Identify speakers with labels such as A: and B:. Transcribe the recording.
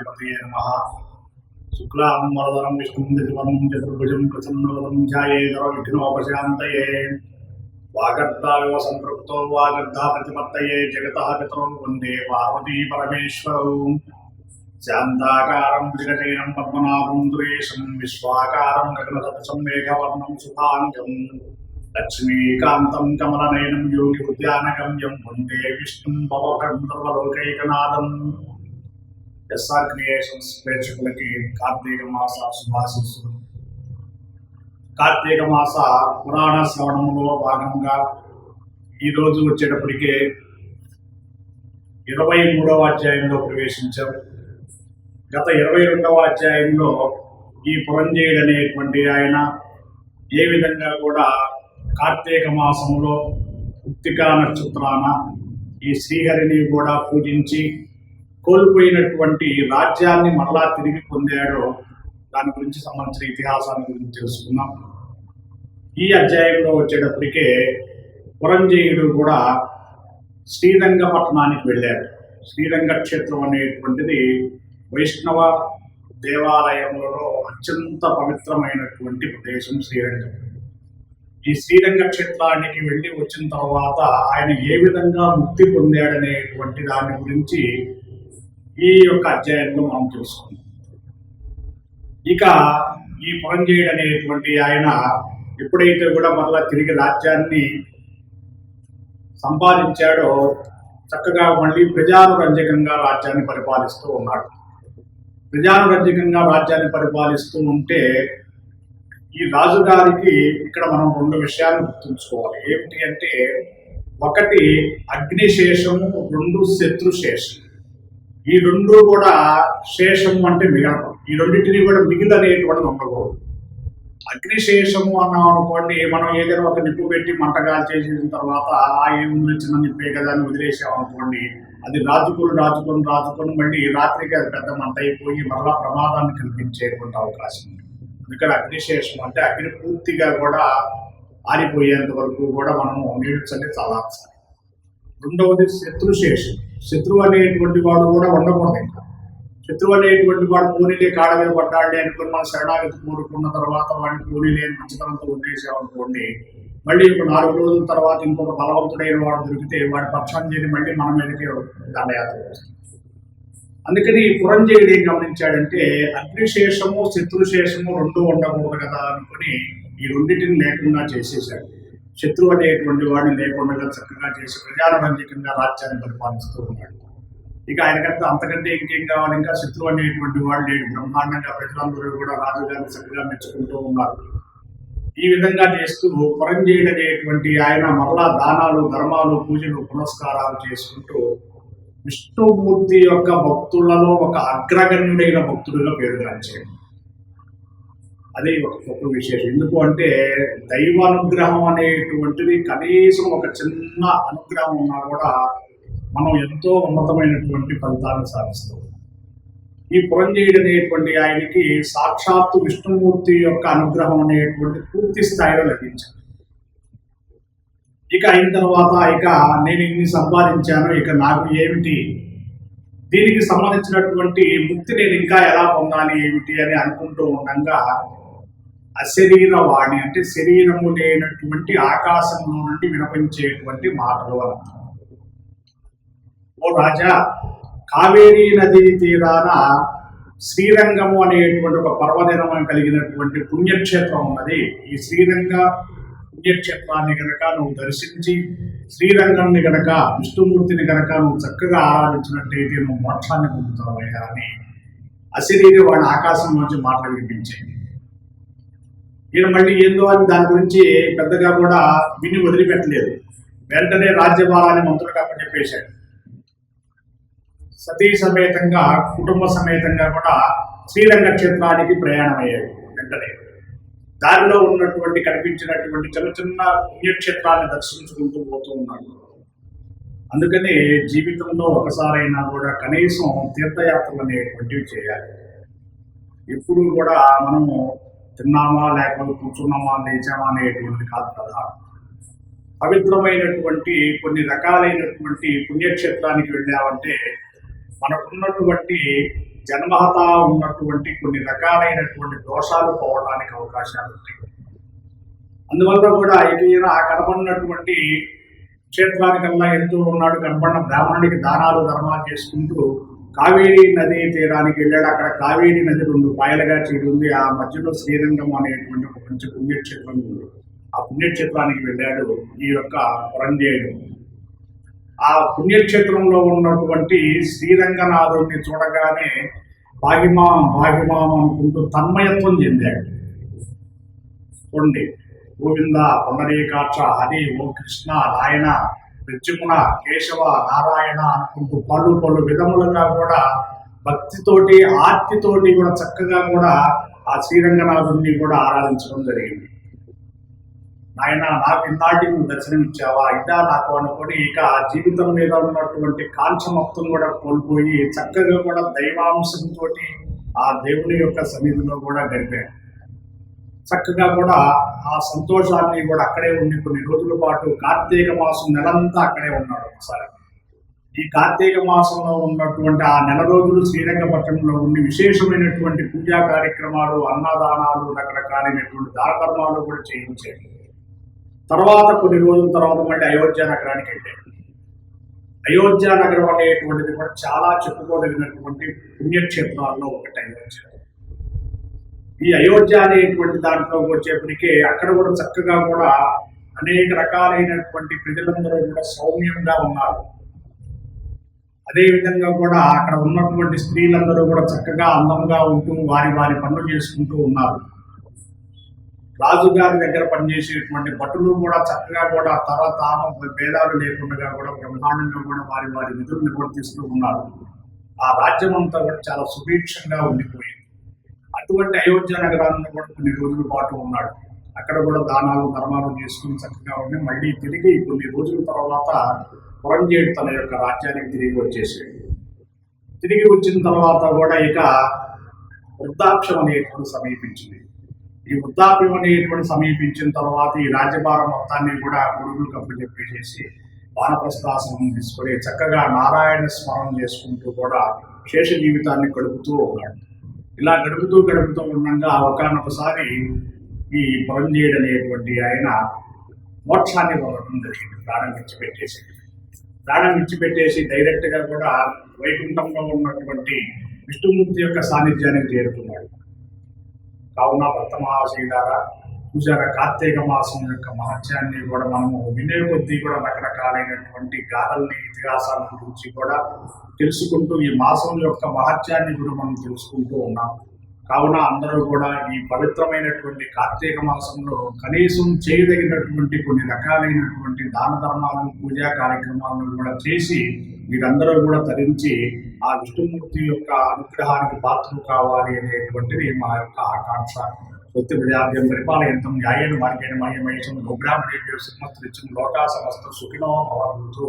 A: గణాధిపతయే నమః శుక్లాం వరదరం విష్ణుం దివనం చతుర్భుజం ప్రసన్నవదం ధ్యాయేదర విఘ్నోపశాంతయే వాగర్ధావివ సంపృక్తో వాగర్ధా ప్రతిపత్తయే జగత పితరౌ వందే పార్వతీ పరమేశ్వరౌ శాంతాకారం భుజగశయనం పద్మనాభం దురేశం విశ్వాకారం గగనసదృశం మేఘవర్ణం శుభాంగం లక్ష్మీకాంతం కమలనయనం యోగి ఉద్యానగమ్యం వందే విష్ణుం భవభంధర్వలోకైకనాథం ఎస్ఆర్ క్రియేషన్స్ ప్రేక్షకులకి కార్తీక మాస శుభాశిస్సులు. కార్తీక మాస పురాణ శ్రవణంలో భాగంగా ఈరోజు వచ్చేటప్పటికే ఇరవై మూడవ అధ్యాయంలో ప్రవేశించాం. గత ఇరవై రెండవ అధ్యాయంలో ఈ పురంజయుడు అనేటువంటి ఆయన ఏ విధంగా కూడా కార్తీక మాసంలో ఉత్తికా నక్షత్రాన ఈ శ్రీహరిని కూడా పూజించి కోల్పోయినటువంటి రాజ్యాన్ని మరలా తిరిగి పొందాడో దాని గురించి సంబంధించిన ఇతిహాసాన్ని గురించి తెలుసుకున్నాం ఈ అధ్యాయంలో వచ్చేటప్పటికే పురంజయుడు కూడా శ్రీరంగ పట్టణానికి వెళ్ళాడు. శ్రీరంగ క్షేత్రం అనేటువంటిది వైష్ణవ దేవాలయంలో అత్యంత పవిత్రమైనటువంటి ప్రదేశం శ్రీరంగం. ఈ శ్రీరంగ క్షేత్రానికి వెళ్ళి వచ్చిన తర్వాత ఆయన ఏ విధంగా ముక్తి పొందాడనేటువంటి దాని గురించి ఈ యొక్క అధ్యాయంలో మనం తెలుసుకుందాం. ఇక ఈ పురంజయుడు అనేటువంటి ఆయన ఎప్పుడైతే కూడా మరలా తిరిగి రాజ్యాన్ని సంపాదించాడో చక్కగా మళ్ళీ ప్రజానురంజకంగా రాజ్యాన్ని పరిపాలిస్తూ ఉన్నాడు. ప్రజానురంజకంగా రాజ్యాన్ని పరిపాలిస్తూ ఉంటే ఈ రాజుగారికి ఇక్కడ మనం రెండు విషయాలు గుర్తుంచుకోవాలి. ఏమిటి అంటే ఒకటి అగ్నిశేషము రెండు శత్రుశేషం ఈ రెండు కూడా శేషం అంటే మిగతా ఈ రెండింటిని కూడా మిగిలనేటువంటిది ఉండకూడదు. అగ్నిశేషము అన్నాం అనుకోండి మనం ఏదైనా ఒక నిప్పు పెట్టి మంటగా చేసిన తర్వాత ఆ ఏముంది చిన్న నిప్పే కదా అని వదిలేసాం అనుకోండి అది రాజుకొని రాజుకొని రాజుకొని మళ్ళీ రాత్రికి అది పెద్ద మంట అయిపోయి మరలా ప్రమాదాన్ని కల్పించేటువంటి అవకాశం ఉంది. అందుకని అగ్నిశేషం అంటే అగ్ని పూర్తిగా కూడా ఆరిపోయేంత వరకు కూడా మనము నీడ్చండి చాలా అవసరం రెండవది శత్రుశేషం శత్రువు అనేటువంటి వాడు కూడా ఉండకూడదు ఇంకా. శత్రువు అనేటువంటి వాడు పూనిలే కాడ మీద పడ్డాడే అనుకుని మన శరణాగతి కోరుకున్న తర్వాత వాడిని పూనిలే మంచితనంతో వదిలేసామనుకోండి మళ్ళీ ఇప్పుడు నాలుగు రోజుల తర్వాత ఇంకొక బలవంతుడైన వాడు దొరికితే వాడి పక్షాన్ని చేయని మళ్ళీ మన మీదకి దండయాత్ర అందుకని ఈ పురంజయుడు ఏం గమనించాడంటే అగ్నిశేషము శత్రుశేషము రెండు ఉండకూడదు కదా అనుకుని ఈ రెండింటిని లేకుండా చేసేసాడు శత్రువు అనేటువంటి వాడిని లేకుండా చక్కగా చేసి ప్రజారంజకంగా రాజ్యాన్ని పరిపాలిస్తూ ఉన్నాడు. ఇక ఆయనకంతా అంతకంటే ఇంకేం కావాలి? ఇంకా శత్రువు అనేటువంటి వాడు లేడు. బ్రహ్మాండంగా ప్రజలందరూ కూడా రాజుగారిని చక్కగా మెచ్చుకుంటూ ఉన్నారు. ఈ విధంగా చేస్తూ పురంజయుడు అనేటువంటి ఆయన మరలా దానాలు ధర్మాలు పూజలు పునస్కారాలు చేసుకుంటూ విష్ణుమూర్తి యొక్క భక్తులలో ఒక అగ్రగణ్యుడైన భక్తుడిగా పేరుగాంచాడు అదే ఒక గొప్ప విశేషం. ఎందుకు అంటే దైవానుగ్రహం అనేటువంటిది కనీసం ఒక చిన్న అనుగ్రహం ఉన్నా కూడా మనం ఎంతో ఉన్నతమైనటువంటి ఫలితాలను సాధిస్తాం. ఈ పురంజయుడు అనేటువంటి ఆయనకి సాక్షాత్తు విష్ణుమూర్తి యొక్క అనుగ్రహం అనేటువంటి పూర్తి స్థాయిలో లభించింది. ఇక అయిన తర్వాత ఇక నేను ఇన్ని సంపాదించాను ఇక నాకు ఏమిటి? దీనికి సంబంధించినటువంటి ముక్తి నేను ఇంకా ఎలా పొందాలి ఏమిటి అని అనుకుంటూ ఉండగా అశరీర వాణి అంటే శరీరము లేనటువంటి ఆకాశంలో నుండి వినపించేటువంటి మాటలు అర్థం. ఓ రాజా కావేరీ నదీ తీరాన శ్రీరంగము అనేటువంటి ఒక పర్వదినం కలిగినటువంటి పుణ్యక్షేత్రం ఉన్నది. ఈ శ్రీరంగ పుణ్యక్షేత్రాన్ని గనక నువ్వు దర్శించి శ్రీరంగాన్ని గనక విష్ణుమూర్తిని గనక నువ్వు చక్కగా ఆరాధించినట్టయితే నువ్వు మోక్షాన్ని పొందుతావయ్యా అని అశరీరి వాడి ఆకాశం నుంచి మాటలు వినిపించింది ఈయన మళ్ళీ ఏందో అని దాని గురించి పెద్దగా కూడా విని వదిలిపెట్టలేదు. వెంటనే రాజ్యభారాన్ని మంత్రులకు అప్పచెప్పేశాడు సతీ సమేతంగా కుటుంబ సమేతంగా కూడా శ్రీరంగ క్షేత్రానికి ప్రయాణమయ్యాడు వెంటనే. దారిలో ఉన్నటువంటి కనిపించినటువంటి చిన్న చిన్న పుణ్యక్షేత్రాన్ని దర్శించుకుంటూ పోతూ ఉన్నాడు అందుకని జీవితంలో ఒకసారైనా కూడా కనీసం తీర్థయాత్రలు అనేటువంటివి చేయాలి. ఎప్పుడు కూడా మనము తిన్నామా లేకపోతే కూర్చున్నామా లేచామా అనేటువంటిది కాదు కదా పవిత్రమైనటువంటి కొన్ని రకాలైనటువంటి పుణ్యక్షేత్రానికి వెళ్ళామంటే మనకున్నటువంటి జన్మహత ఉన్నటువంటి కొన్ని రకాలైనటువంటి దోషాలు పోవడానికి అవకాశాలు ఉంటాయి. అందువల్ల కూడా ఇది ఈయన కనబడినటువంటి క్షేత్రానికల్లా ఎంతో ఉన్నాడు కనపడిన బ్రాహ్మణుడికి దానాలు ధర్మాలు చేసుకుంటూ కావేరీ నది తీరానికి వెళ్ళాడు. అక్కడ కావేరీ నది రెండు పాయలుగా చేరింది ఆ మధ్యలో శ్రీరంగం అనేటువంటి ఒక మంచి పుణ్యక్షేత్రం ఉంది. ఆ పుణ్యక్షేత్రానికి వెళ్ళాడు ఈ యొక్క పురంజేయుడు ఆ పుణ్యక్షేత్రంలో ఉన్నటువంటి శ్రీరంగనాథుడిని చూడగానే బాహిమాం బాహిమాం అనుకుంటూ తన్మయత్వం చెందాడు. చూడండి గోవింద పొండరీకాక్ష హరి ఓ కృష్ణ నాయన ప్రత్యుమున కేశవ నారాయణ అనుకుంటూ పలు పలు విధములుగా కూడా భక్తితోటి ఆర్తితోటి కూడా చక్కగా కూడా ఆ శ్రీరంగనాథుడిని కూడా ఆరాధించడం జరిగింది. నాయన నాకు ఇన్నాటి నువ్వు దర్శనం ఇచ్చావా ఇదా నాకు అనుకొని ఇక ఆ జీవితం మీద ఉన్నటువంటి కాంక్ష మొత్తం కూడా కోల్పోయి చక్కగా కూడా దైవాంశంతో ఆ దేవుని యొక్క సన్నిధిలో కూడా గడిపాడు చక్కగా కూడా ఆ సంతోషాన్ని కూడా అక్కడే ఉండి కొన్ని రోజుల పాటు కార్తీక మాసం నెలంతా అక్కడే ఉన్నాడు ఒకసారి. ఈ కార్తీక మాసంలో ఉన్నటువంటి ఆ నెల రోజులు శ్రీరంగపట్నంలో ఉండి విశేషమైనటువంటి పూజా కార్యక్రమాలు అన్నదానాలు రకరకాలైనటువంటి దానకర్మాలు కూడా చేయించాడు. తర్వాత కొన్ని రోజుల తర్వాత మళ్ళీ అయోధ్య నగరానికి వెళ్ళాడు. అయోధ్య నగరం అనేటువంటిది కూడా చాలా చెప్పుకోదగినటువంటి పుణ్యక్షేత్రాల్లో ఒకటి అయోధ్య ఈ అయోధ్య అనేటువంటి దాంట్లో వచ్చేప్పటికే అక్కడ కూడా చక్కగా కూడా అనేక రకాలైనటువంటి ప్రజలందరూ కూడా సౌమ్యంగా ఉన్నారు. అదేవిధంగా కూడా అక్కడ ఉన్నటువంటి స్త్రీలందరూ కూడా చక్కగా అందంగా ఉంటూ వారి వారి పనులు చేసుకుంటూ ఉన్నారు. రాజుగారి దగ్గర పనిచేసేటువంటి భటులు కూడా చక్కగా కూడా తర తామ భేదాలు లేకుండా కూడా బ్రహ్మాండంగా కూడా వారి వారి విధులు నిర్వర్తిస్తూ ఉన్నారు. ఆ రాజ్యం అంతా కూడా చాలా సుభిక్షంగా ఉండిపోయింది. అటువంటి అయోధ్య నగరాన్ని కూడా కొన్ని రోజుల పాటు ఉన్నాడు. అక్కడ కూడా దానాలు ధర్మాలు చేసుకుని చక్కగా ఉండి మళ్ళీ తిరిగి కొన్ని రోజుల తర్వాత పురంజేడు తన యొక్క రాజ్యానికి తిరిగి వచ్చేసాడు. తిరిగి వచ్చిన తర్వాత కూడా ఇక వృద్ధాక్షం అనేటువంటి సమీపించింది. ఈ వృద్ధాప్యం అనేటువంటి సమీపించిన తర్వాత ఈ రాజ్యభారం మొత్తాన్ని కూడా గురువులకు అప్పచెప్పేసేసి వానప్రస్థాసనం తీసుకొని చక్కగా నారాయణ స్మరణ చేసుకుంటూ కూడా శేష జీవితాన్ని గడుపుతూ ఉన్నాడు. ఇలా గడుపుతూ గడుపుతూ ఉండగా ఒకనొకసారి ఈ పురంజీయుడు అనేటువంటి ఆయన మోక్షాన్ని పొందడం జరిగింది. ప్రాణం విడిచిపెట్టేసి. ప్రాణం విడిచిపెట్టేసి డైరెక్ట్గా కూడా వైకుంఠంలో ఉన్నటువంటి విష్ణుమూర్తి యొక్క సాన్నిధ్యానికి చేరుకున్నాడు. కావున భక్త మహాశీలారా చూసారా కార్తీక మాసం యొక్క మహత్యాన్ని కూడా మనము వినే కొద్దీ కూడా రకరకాలైనటువంటి గాథల్ని ఇతిహాసాల గురించి కూడా తెలుసుకుంటూ ఈ మాసం యొక్క మహత్యాన్ని కూడా మనం తెలుసుకుంటూ ఉన్నాం. కావున అందరూ కూడా ఈ పవిత్రమైనటువంటి కార్తీక మాసంలో కనీసం చేయదగినటువంటి కొన్ని రకాలైనటువంటి దాన ధర్మాలు పూజా కార్యక్రమాలను కూడా చేసి మీరందరూ కూడా తరించి ఆ విష్ణుమూర్తి యొక్క అనుగ్రహానికి పాత్రలు కావాలి అనేటువంటిది మా యొక్క ఆకాంక్ష. సొత్తి ప్రజాభ్యం పరిపాలయంతం న్యాయేన మార్గేణ మహ్యమేషం గోబ్రాహ్మణేభ్యో సింహస్త్రిచం లోకా సమస్త సుఖినో భవంతు.